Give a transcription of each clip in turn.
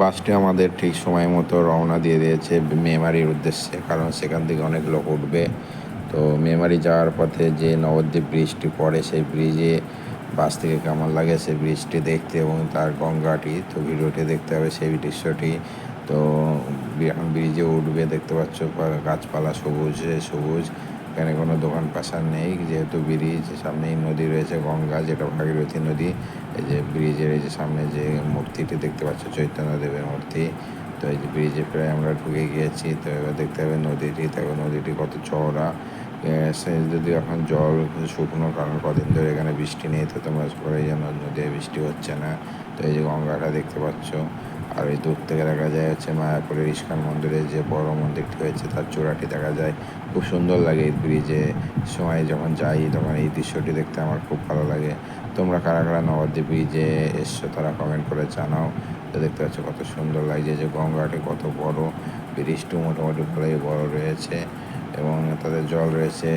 বাসটি আমাদের ঠিক সময় মতো রওনা দিয়ে দিয়েছে মেমারির উদ্দেশ্যে, কারণ সেখান থেকে অনেক লোক উঠবে। তো মেমারি যাওয়ার পথে যে নবদ্বীপ ব্রিজটি পড়ে, সেই ব্রিজে বাস থেকে কেমন লাগে সেই ব্রিজটি দেখতে এবং তার গঙ্গাটি তো ভিডিওটি দেখতে হবে সেই দৃশ্যটি। তো ব্রিজে উঠবে, দেখতে পাচ্ছ, গাছপালা সবুজ সবুজ। এখানে কোনো দোকান পাশার নেই, যেহেতু ব্রিজ, সামনেই নদী রয়েছে, গঙ্গা, যেটা ভাগীরথী নদী। এই যে ব্রিজের, এই যে সামনে যে মূর্তিটি দেখতে পাচ্ছ, চৈতন্যদেবের মূর্তি। তো এই যে ব্রিজে প্রায় আমরা ঢুকে গিয়েছি, তো এবার দেখতে হবে নদীটি, দেখো নদীটি কত চওড়া। সে যদি এখন জল শুকনো, কারণ কদিন ধরে এখানে বৃষ্টি নেই, তো তোমরা সবাই জানো নদীতে বৃষ্টি হচ্ছে না। তো এই যে গঙ্গাটা দেখতে পাচ্ছ আর এই দূর থেকে দেখা যায় হচ্ছে মায়াপুরের ইস্কান মন্দিরের যে বড় মন্দিরটি হয়েছে, তার চূড়াটি দেখা যায়। খুব সুন্দর লাগে এই ব্রিজে। সময় যখন যাই, তখন এই দৃশ্যটি দেখতে আমার খুব ভালো লাগে। তোমরা কারা কারা নবদ্বীপ ব্রিজে এসছো, তারা কমেন্ট করে জানাও। তো দেখতে পাচ্ছ কত সুন্দর লাগছে যে গঙ্গাটি কত বড়। ব্রিজটিও মোটামুটি ভালোই বড় রয়েছে। এবং তাদের জল রয়েছে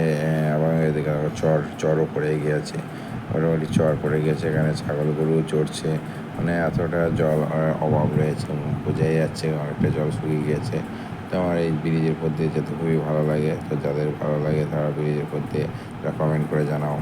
আবার এদিকে চর, চরও পড়ে গিয়েছে। মোটামুটি চর পড়ে গিয়েছে, এখানে ছাগল, গরু চড়ছে। মানে এতটা জল অভাব রয়েছে বোঝাই যাচ্ছে অনেকটা জল শুকিয়ে গিয়েছে। তো আমার এই ব্রিজের উপর দিয়ে যেতে খুবই ভালো লাগে। তো যাদের ভালো লাগে তারা ব্রিজের উপর দিয়ে কমেন্ট করে জানাও।